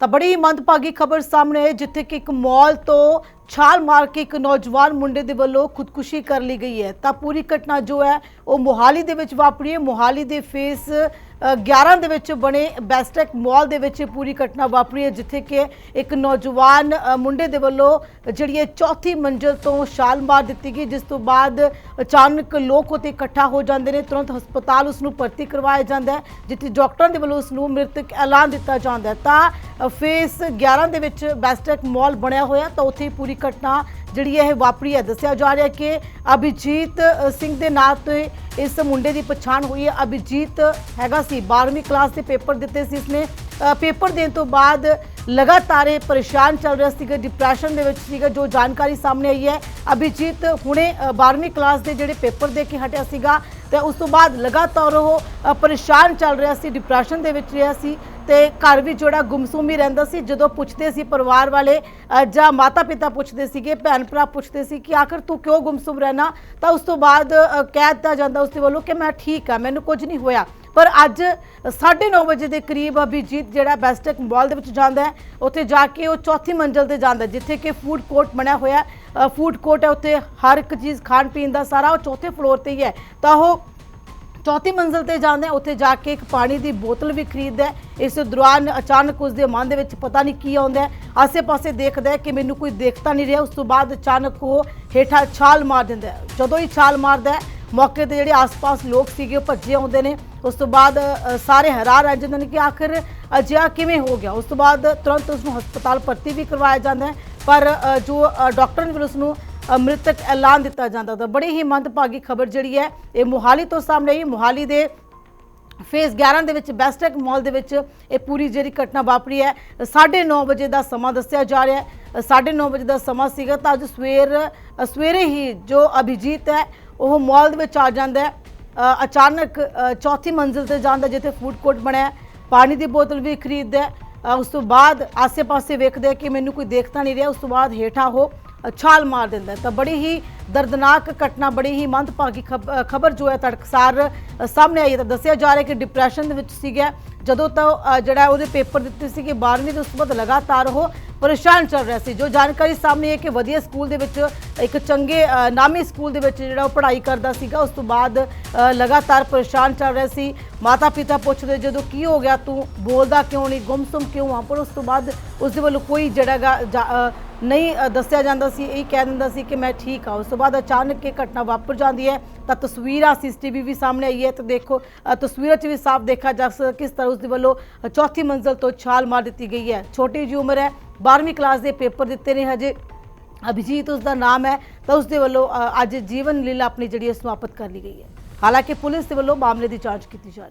ਤਾਂ ਬੜੀ ਮੰਦਭਾਗੀ ਖਬਰ ਸਾਹਮਣੇ ਹੈ ਜਿੱਥੇ ਕਿ ਇੱਕ ਮਾਲ ਤੋਂ ਛਾਲ ਮਾਰ ਕੇ ਇੱਕ ਨੌਜਵਾਨ ਮੁੰਡੇ ਦੇ ਵੱਲੋਂ ਖੁਦਕੁਸ਼ੀ ਕਰ ਲਈ ਗਈ ਹੈ। ਤਾਂ ਪੂਰੀ ਘਟਨਾ ਜੋ ਹੈ ਉਹ ਮੋਹਾਲੀ ਦੇ ਵਿੱਚ ਵਾਪਰੀ ਹੈ। ਮੋਹਾਲੀ ਦੇ ਫੇਸ ਅ, 11 ਦੇ ਵਿੱਚ ਬਣੇ ਬੈਸਟੈਕ ਮਾਲ ਦੇ ਵਿੱਚ ਪੂਰੀ ਘਟਨਾ ਵਾਪਰੀ ਹੈ ਜਿੱਥੇ ਕਿ ਇੱਕ ਨੌਜਵਾਨ ਮੁੰਡੇ ਦੇ ਵੱਲੋਂ ਜਿਹੜੀ ਹੈ ਚੌਥੀ ਮੰਜ਼ਲ ਤੋਂ ਛਾਲ ਮਾਰ ਦਿੱਤੀ ਗਈ ਜਿਸ ਤੋਂ ਬਾਅਦ ਅਚਾਨਕ ਲੋਕ ਉਤੇ ਇਕੱਠਾ ਹੋ ਜਾਂਦੇ ਨੇ। ਤੁਰੰਤ ਹਸਪਤਾਲ ਉਸ ਨੂੰ ਭਰਤੀ ਕਰਵਾਇਆ ਜਾਂਦਾ ਹੈ ਜਿੱਥੇ ਡਾਕਟਰਾਂ ਦੇ ਵੱਲੋਂ ਉਸ ਨੂੰ ਮ੍ਰਿਤਕ ਐਲਾਨ ਦਿੱਤਾ ਜਾਂਦਾ ਹੈ। ਤਾਂ ਫੇਸ 11 ਦੇ ਵਿੱਚ ਬੈਸਟੈਕ ਮਾਲ ਬਣਿਆ ਹੋਇਆ ਤਾਂ ਉੱਥੇ ਪੂਰੀ ਘਟਨਾ ਜਿਹੜੀ ਹੈ ਇਹ ਵਾਪਰੀ ਹੈ ਦੱਸਿਆ ਜਾ ਰਿਹਾ ਕਿ ਅਭਿਜੀਤ ਸਿੰਘ ਦੇ ਨਾਂ ਤੇ ਇਸ ਮੁੰਡੇ ਦੀ ਪਛਾਣ ਹੋਈ ਹੈ। ਅਭਿਜੀਤ ਹੈਗਾ ਸੀ 12ਵੀਂ ਕਲਾਸ ਦੇ ਪੇਪਰ ਦਿੱਤੇ ਸੀ ਇਸਨੇ। ਪੇਪਰ ਦੇਣ ਤੋਂ ਬਾਅਦ ਲਗਾਤਾਰ ਇਹ ਪਰੇਸ਼ਾਨ ਚੱਲ ਰਿਹਾ ਸੀਗਾ ਡਿਪਰੈਸ਼ਨ ਦੇ ਵਿੱਚ ਸੀਗਾ ਜੋ ਜਾਣਕਾਰੀ ਸਾਹਮਣੇ ਆਈ ਹੈ। ਅਭਿਜੀਤ ਹੁਣੇ ਅ, 12ਵੀਂ ਕਲਾਸ ਦੇ ਜਿਹੜੇ ਪੇਪਰ ਦੇ ਕੇ ਹਟਿਆ ਸੀਗਾ ਤੇ ਉਸ ਤੋਂ ਬਾਅਦ ਲਗਾਤਾਰ ਉਹ ਪਰੇਸ਼ਾਨ ਚੱਲ ਰਿਹਾ ਸੀ ਡਿਪਰੈਸ਼ਨ ਦੇ ਵਿੱਚ ਰਿਹਾ ਸੀ। ਤੇ ਘਰ ਵੀ ਜਿਹੜਾ ਗੁੰਮਸੂਮ ਹੀ ਰਹਿੰਦਾ ਸੀ, ਜਦੋਂ ਪੁੱਛਦੇ ਸੀ ਪਰਿਵਾਰ ਵਾਲੇ ਜਾਂ ਮਾਤਾ ਪਿਤਾ ਪੁੱਛਦੇ ਸੀਗੇ ਭੈਣ ਭਰਾ ਪੁੱਛਦੇ ਸੀ ਕਿ ਆਖਰ ਤੂੰ ਕਿਉਂ ਗੁੰਮਸੁਮ ਰਹਿਣਾ? ਤਾਂ ਉਸ ਤੋਂ ਬਾਅਦ ਕਹਿ ਦਿੱਤਾ ਜਾਂਦਾ ਉਸ ਦੇ ਵੱਲੋਂ ਕਿ ਮੈਂ ਠੀਕ ਆ ਮੈਨੂੰ ਕੁਝ ਨਹੀਂ ਹੋਇਆ। ਪਰ ਅੱਜ 9:30 ਵਜੇ ਦੇ ਕਰੀਬ ਅਭਿਜੀਤ ਜਿਹੜਾ ਬੈਸਟੈਕ ਮਾਲ ਦੇ ਵਿੱਚ ਜਾਂਦਾ ਹੈ, ਉੱਥੇ ਜਾ ਕੇ ਉਹ ਚੌਥੀ ਮੰਜ਼ਲ ਤੇ ਜਾਂਦਾ ਜਿੱਥੇ ਕਿ ਫੂਡ ਕੋਰਟ ਬਣਿਆ ਹੋਇਆ ਫੂਡ ਕੋਰਟ ਹੈ, ਉੱਥੇ ਹਰ ਇੱਕ ਚੀਜ਼ ਖਾਣ ਪੀਣ ਦਾ ਸਾਰਾ ਉਹ ਚੌਥੇ ਫਲੋਰ ਤੇ ਹੀ ਹੈ। ਤਾਂ ਉਹ ਚੌਥੀ ਮੰਜ਼ਲ ਤੇ ਜਾਂਦਾ ਹੈ ਉੱਥੇ ਜਾ ਕੇ ਇੱਕ ਪਾਣੀ ਦੀ ਬੋਤਲ ਵੀ ਖਰੀਦਦਾ ਹੈ। ਇਸ ਦੌਰਾਨ ਅਚਾਨਕ ਉਸ ਦੇ ਮਨ ਦੇ ਵਿੱਚ ਪਤਾ ਨਹੀਂ ਕੀ ਆਉਂਦਾ ਹੈ। ਆਸੇ-ਪਾਸੇ ਦੇਖਦਾ ਹੈ ਕਿ ਮੈਨੂੰ ਕੋਈ ਦੇਖਤਾ ਨਹੀਂ ਰਿਹਾ। ਉਸ ਤੋਂ ਬਾਅਦ ਅਚਾਨਕ ਉਹ ਹੇਠਾਂ ਛਾਲ ਮਾਰ ਦਿੰਦਾ ਹੈ। ਜਦੋਂ ਹੀ ਛਾਲ ਮਾਰਦਾ ਹੈ ਮੌਕੇ ਤੇ ਜਿਹੜੇ ਆਸ-ਪਾਸ ਲੋਕ ਸੀਗੇ ਉਹ ਭੱਜੇ ਆਉਂਦੇ ਨੇ। ਉਸ ਤੋਂ ਬਾਅਦ ਸਾਰੇ ਹੈਰਾਨ ਰਹਿ ਜਾਂਦੇ ਨੇ ਕਿ ਆਖਿਰ ਅਜਿਹਾ ਕਿਵੇਂ ਹੋ ਗਿਆ? ਉਸ ਤੋਂ ਬਾਅਦ ਤੁਰੰਤ ਉਸ ਨੂੰ ਹਸਪਤਾਲ ਭਰਤੀ ਵੀ ਕਰਵਾਇਆ ਜਾਂਦਾ ਹੈ। ਪਰ ਜੋ ਅ, ਡਾਕਟਰ ਨੇ ਫਿਰ ਉਸ ਨੂੰ ਮ੍ਰਿਤਕ ਐਲਾਨ ਦਿੱਤਾ ਜਾਂਦਾ ਤਾਂ ਬੜੀ ਹੀ ਮੰਦਭਾਗੀ ਖਬਰ ਜਿਹੜੀ ਹੈ, ਇਹ ਮੋਹਾਲੀ ਤੋਂ ਸਾਹਮਣੇ ਆਈ। ਮੋਹਾਲੀ ਦੇ ਫੇਸ 11 ਦੇ ਵਿੱਚ ਬੈਸਟੈਕ ਮਾਲ ਦੇ ਵਿੱਚ ਇਹ ਪੂਰੀ ਜਿਹੜੀ ਘਟਨਾ ਵਾਪਰੀ ਹੈ। 9:30 ਵਜੇ ਦਾ ਸਮਾਂ ਦੱਸਿਆ ਜਾ ਰਿਹਾ ਹੈ। 9:30 ਵਜੇ ਦਾ ਸਮਾਂ ਸੀਗਾ ਤਾਂ ਅੱਜ ਸਵੇਰ, ਸਵੇਰੇ ਹੀ ਜੋ ਅਭਿਜੀਤ ਹੈ, ਉਹ ਮਾਲ ਦੇ ਵਿੱਚ ਆ ਜਾਂਦਾ ਹੈ। ਅਚਾਨਕ ਚੌਥੀ ਮੰਜ਼ਿਲ ਤੇ ਜਾਂਦਾ ਜਿੱਥੇ ਫੂਡ ਕੋਰਟ ਬਣਿਆ ਪਾਣੀ ਦੀ ਬੋਤਲ ਵੀ ਖਰੀਦਦਾ ਉਸ ਤੋਂ ਬਾਅਦ ਆਸੇ-ਪਾਸੇ ਵੇਖਦਾ ਕਿ ਮੈਨੂੰ ਕੋਈ ਦੇਖਦਾ ਨਹੀਂ ਰਿਹਾ। ਉਸ ਤੋਂ ਬਾਅਦ ਹੇਠਾਂ ਉਹ ਛਾਲ ਮਾਰ ਦਿੰਦਾ ਹੈ। ਤਾਂ ਬੜੀ ਹੀ ਦਰਦਨਾਕ ਘਟਨਾ, ਬੜੀ ਹੀ ਮੰਦਭਾਗੀ ਖਬਰ ਜੋ ਹੈ ਤੜਕਸਾਰ ਸਾਹਮਣੇ ਆਈ ਹੈ। ਤਾਂ ਦੱਸਿਆ ਜਾ ਰਿਹਾ ਕਿ ਡਿਪਰੈਸ਼ਨ ਦੇ ਵਿੱਚ ਸੀਗਾ। ਜਦੋਂ ਤਾਂ ਜਿਹੜਾ ਉਹਦੇ ਪੇਪਰ ਦਿੱਤੇ ਸੀਗੇ 12ਵੀਂ ਦੇ ਉਸ ਤੋਂ ਬਾਅਦ ਲਗਾਤਾਰ ਉਹ ਪਰੇਸ਼ਾਨ ਚੱਲ ਰਿਹਾ ਸੀ। ਜੋ ਜਾਣਕਾਰੀ ਸਾਹਮਣੇ ਹੈ ਕਿ ਵਧੀਆ ਸਕੂਲ ਦੇ ਵਿੱਚ, ਇੱਕ ਚੰਗੇ ਨਾਮੀ ਸਕੂਲ ਦੇ ਵਿੱਚ ਜਿਹੜਾ ਉਹ ਪੜ੍ਹਾਈ ਕਰਦਾ ਸੀਗਾ, ਉਸ ਤੋਂ ਬਾਅਦ ਲਗਾਤਾਰ ਪਰੇਸ਼ਾਨ ਚੱਲ ਰਿਹਾ ਸੀ। ਮਾਤਾ ਪਿਤਾ ਪੁੱਛਦੇ, ਜਦੋਂ ਕੀ ਹੋ ਗਿਆ ਤੂੰ? ਬੋਲਦਾ ਕਿਉਂ ਨਹੀਂ? ਗੁੰਮਸੁਮ ਕਿਉਂ ਆ? ਪਰ ਉਸ ਤੋਂ ਬਾਅਦ ਉਸ ਦੇ ਵੱਲੋਂ ਕੋਈ ਜਿਹੜਾ ਗਾ ਜਾ- ਨਹੀਂ ਦੱਸਿਆ ਜਾਂਦਾ ਸੀ, ਇਹ ਕਹਿ ਦਿੰਦਾ ਸੀ ਕਿ ਮੈਂ ਠੀਕ ਆ ਉਸ ਤੋਂ ਬਾਅਦ ਅਚਾਨਕ ਇਹ ਘਟਨਾ ਵਾਪਰ ਜਾਂਦੀ ਹੈ, ਤਾਂ ਤਸਵੀਰਾਂ ਸੀਸੀਟੀਵੀ ਵੀ ਸਾਹਮਣੇ ਆਈ ਹੈ। ਤਾਂ ਦੇਖੋ ਤਸਵੀਰਾਂ 'ਚ ਵੀ ਸਾਫ਼ ਦੇਖਿਆ ਜਾ ਸਕਦਾ ਕਿਸ ਤਰ੍ਹਾਂ ਉਸ ਦੇ ਵੱਲੋਂ ਚੌਥੀ ਮੰਜ਼ਲ ਤੋਂ ਛਾਲ ਮਾਰ ਦਿੱਤੀ ਗਈ ਹੈ। ਛੋਟੀ ਜਿਹੀ ਉਮਰ ਹੈ 12ਵੀਂ ਕਲਾਸ ਦੇ ਪੇਪਰ ਦਿੱਤੇ ਨੇ ਹਜੇ। ਅਭਿਜੀਤ ਉਸ ਦਾ ਨਾਮ ਹੈ, ਤਾਂ ਉਸ ਦੇ ਵੱਲੋਂ ਅੱਜ ਜੀਵਨ ਲੀਲਾ ਆਪਣੀ ਜਿਹੜੀ ਹੈ, ਸਮਾਪਤ ਕਰ ਲਈ ਗਈ ਹੈ। ਹਾਲਾਂਕਿ ਪੁਲਿਸ ਦੇ ਵੱਲੋਂ ਮਾਮਲੇ ਦੀ ਜਾਂਚ ਕੀਤੀ ਜਾ ਰਹੀ ਹੈ।